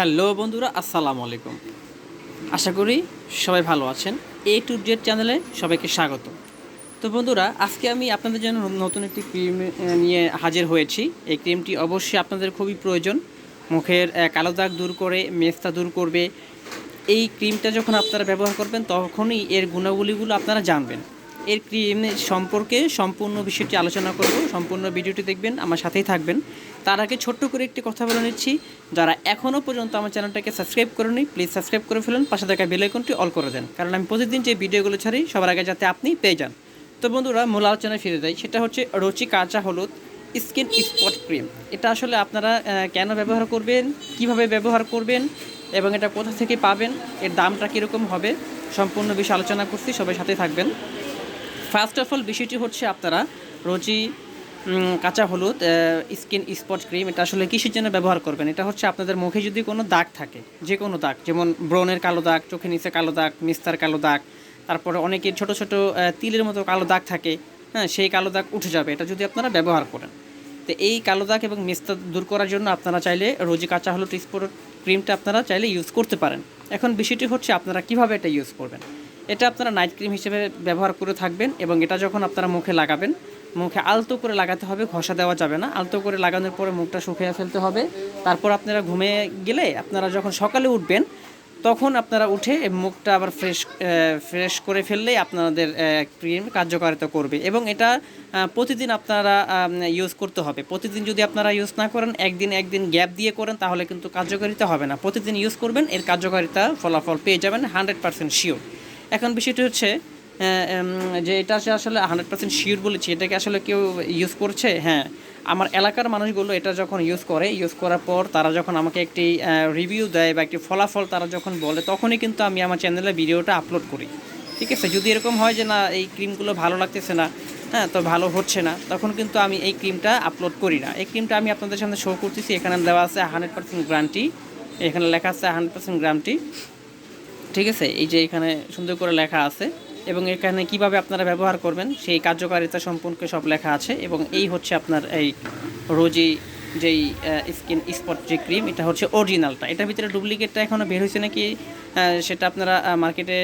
Hello বন্ধুরা, আসসালামু আলাইকুম। আশা করি সবাই ভালো আছেন। এ টু জেড চ্যানেলে সবাইকে স্বাগত। তো বন্ধুরা, আজকে আমি আপনাদের জন্য নতুন একটি ক্রিম নিয়ে হাজির হয়েছি। এই ক্রিমটি অবশ্যই আপনাদের খুবই প্রয়োজন। মুখের কালো দাগ দূর করে মেস্তা দূর করবে। এই ক্রিমটা যখন আপনারা ব্যবহার করবেন, তখনই এর গুণাবলীগুলো আপনারা জানবেন। এর ক্রিম সম্পর্কে সম্পূর্ণ বিষয়টি আলোচনা করব, সম্পূর্ণ ভিডিওটি দেখবেন, আমার সাথেই থাকবেন। তার আগে ছোট্ট করে একটি কথা বলে নিচ্ছি, যারা এখনও পর্যন্ত আমার চ্যানেলটাকে সাবস্ক্রাইব করেনি প্লিজ সাবস্ক্রাইব করে ফেলুন, পাশে থাকা বেল আইকনটি অল করে দেন, কারণ আমি প্রতিদিন যে ভিডিওগুলো ছাড়ি, সবার আগে যাতে আপনি পেয়ে যান। তো বন্ধুরা, মূল আলোচনায় ফিরে যাই, সেটা হচ্ছে রচি কাঁচা হলুদ স্কিন স্পট ক্রিম। এটা আসলে আপনারা কেন ব্যবহার করবেন, কীভাবে ব্যবহার করবেন, এবং এটা কোথা থেকে পাবেন, এর দামটা কীরকম হবে, সম্পূর্ণ বিষয়ে আলোচনা করছি, সবাই সাথে থাকবেন। ফার্স্ট অফ অল বিষয়টি হচ্ছে আপনারা রোজি কাঁচা হলুদ স্কিন স্পট ক্রিম এটা আসলে কিসের জন্য ব্যবহার করবেন? এটা হচ্ছে আপনাদের মুখে যদি কোনো দাগ থাকে যে কোনো দাগ, যেমন ব্রণের কালো দাগ চোখের নিচে কালো দাগ মিস্তার কালো দাগ, তারপরে অনেকের ছোট ছোট তিলের মতো কালো দাগ থাকে হ্যাঁ সেই কালো দাগ উঠে যাবে, এটা যদি আপনারা ব্যবহার করেন। তো এই কালো দাগ এবং মিস্তা দূর করার জন্য আপনারা চাইলে রোজি কাঁচা হলুদ স্পট ক্রিমটা আপনারা চাইলে ইউজ করতে পারেন। এখন বিষয়টি হচ্ছে আপনারা কীভাবে এটা ইউজ করবেন? এটা আপনারা নাইট ক্রিম হিসেবে ব্যবহার করে থাকবেন এবং এটা যখন আপনারা মুখে লাগাবেন, মুখে আলতো করে লাগাতে হবে, ঘষা দেওয়া যাবে না। আলতো করে লাগানোর পরে মুখটা শুকিয়ে ফেলতে হবে। তারপর আপনারা ঘুমে গেলে আপনারা যখন সকালে উঠবেন, তখন আপনারা উঠে মুখটা আবার ফ্রেশ ফ্রেশ করে ফেললেই আপনাদের ক্রিম কার্যকারিতা করবে। এবং এটা প্রতিদিন আপনারা ইউজ করতে হবে। প্রতিদিন যদি আপনারা ইউজ না করেন, একদিন একদিন গ্যাপ দিয়ে করেন, তাহলে কিন্তু কার্যকারিতা হবে না। প্রতিদিন ইউজ করবেন, এর কার্যকারিতা ফলাফল পেয়ে যাবেন হান্ড্রেড পারসেন্ট শিওর এখন বিষয়টি হচ্ছে যে এটা আসলে হান্ড্রেড পার্সেন্ট শিওর বলেছি, এটাকে আসলে কেউ ইউজ করছে? হ্যাঁ। আমার এলাকার মানুষগুলো এটা যখন ইউজ করে ইউজ করার পর তারা যখন আমাকে একটি রিভিউ দেয় বা একটি ফলাফল তারা যখন বলে, তখনই কিন্তু আমি আমার চ্যানেলে ভিডিওটা আপলোড করি। ঠিক আছে? যদি এরকম হয় যে না, এই ক্রিমগুলো ভালো লাগতেছে না হ্যাঁ তো ভালো হচ্ছে না, তখন কিন্তু আমি এই ক্রিমটা আপলোড করি না। এই ক্রিমটা আমি আপনাদের সামনে শো করতেছি, এখানে দেওয়া আছে হান্ড্রেড পার্সেন্ট গ্যারান্টি এখানে লেখা আছে হান্ড্রেড পার্সেন্ট গ্যারান্টি ঠিক আছে? এই যে এখানে সুন্দর করে লেখা আছে এবং এখানে কীভাবে আপনারা ব্যবহার করবেন, সেই কার্যকারিতা সম্পর্কে সব লেখা আছে এবং এই হচ্ছে আপনার এই রোজি যেই স্কিন স্পট যে ক্রিম এটা হচ্ছে অরিজিনালটা এটার ভিতরে ডুপ্লিকেটটা এখনও বের হয়েছে নাকি? সেটা আপনারা মার্কেটে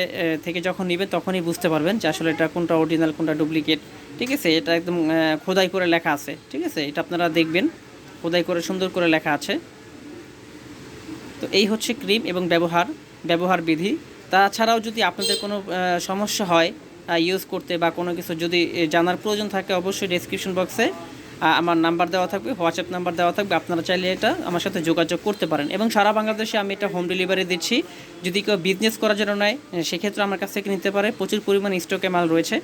থেকে যখন নেবেন তখনই বুঝতে পারবেন যে আসলে এটা কোনটা অরিজিনাল কোনটা ডুপ্লিকেট ঠিক আছে? এটা একদম খোদাই করে লেখা আছে। ঠিক আছে? এটা আপনারা দেখবেন। খোদাই করে সুন্দর করে লেখা আছে। তো এই হচ্ছে ক্রিম এবং ব্যবহার। ব্যবহার বিধি। তাছাড়াও যদি আপনাদের কোনো সমস্যা হয় ইউজ করতে বা কোনো কিছু যদি জানার প্রয়োজন থাকে, অবশ্যই ডেসক্রিপশন বক্সে আমার নাম্বার দেওয়া থাকবে হোয়াটসঅ্যাপ নাম্বার দেওয়া থাকবে, আপনারা চাইলে এটা আমার সাথে যোগাযোগ করতে পারেন। এবং সারা বাংলাদেশে আমি এটা হোম ডেলিভারি দিচ্ছি। যদি কেউ বিজনেস করার জন্য নেয় সেক্ষেত্রে আমার কাছ থেকে নিতে পারে। প্রচুর পরিমাণ স্টকে মাল রয়েছে।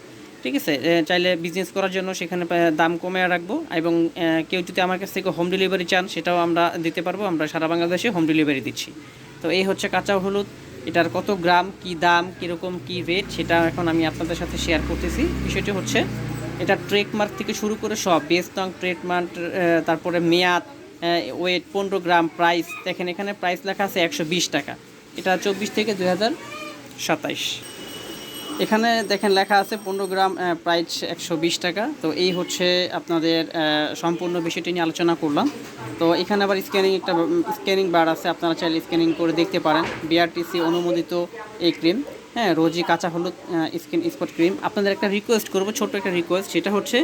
ঠিক আছে? চাইলে বিজনেস করার জন্য সেখানে দাম কমে রাখব এবং কেউ যদি আমার কাছ থেকে হোম ডেলিভারি চান, সেটাও আমরা দিতে পারব। আমরা সারা বাংলাদেশে হোম ডেলিভারি দিচ্ছি। তো এই হচ্ছে কাঁচা হলুদ। এটার কত গ্রাম, কি দাম, কীরকম, কি রেট সেটা এখন আমি আপনাদের সাথে শেয়ার করতেছি। বিষয়টি হচ্ছে, এটা ট্রেডমার্ক থেকে শুরু করে সব বেস্তং ট্রেডমার্ক তারপরে মেয়াদ ওয়েট পনেরো গ্রাম প্রাইস দেখেন এখানে প্রাইস লেখা আছে একশো বিশ টাকা। এটা চব্বিশ থেকে দু সাতাইশ। এখানে দেখেন লেখা আছে পনেরো গ্রাম প্রাইস একশো বিশ টাকা। তো এই হচ্ছে আপনাদের সম্পূর্ণ বিষয়টি নিয়ে আলোচনা করলাম। তো এখানে আবার স্ক্যানিং একটা স্ক্যানিং বার আছে, আপনারা চাইলে স্ক্যানিং করে দেখতে পারেন। বিআরটিসি অনুমোদিত এই ক্রিম হ্যাঁ রোজি কাঁচা হলুদ স্কিন স্পট ক্রিম আপনাদের একটা রিকোয়েস্ট করব, ছোট্ট একটা রিকোয়েস্ট সেটা হচ্ছে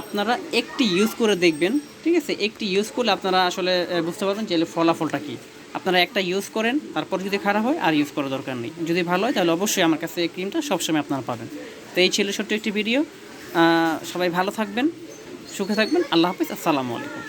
আপনারা একটি ইউজ করে দেখবেন, ঠিক আছে? একটি ইউজ করলে আপনারা আসলে বুঝতে পারবেন যে ফলাফলটা কী। আপনারা একটা ইউজ করেন, তারপর যদি খারাপ হয় আর ইউজ করার দরকার নেই। যদি ভালো হয়, তাহলে অবশ্যই আমার কাছে এই ক্রিমটা সবসময় আপনারা পাবেন। তো এই ছিল ছোট্ট একটি ভিডিও সবাই ভালো থাকবেন, সুখে থাকবেন। আল্লাহ হাফিজ, আসসালামু আলাইকুম।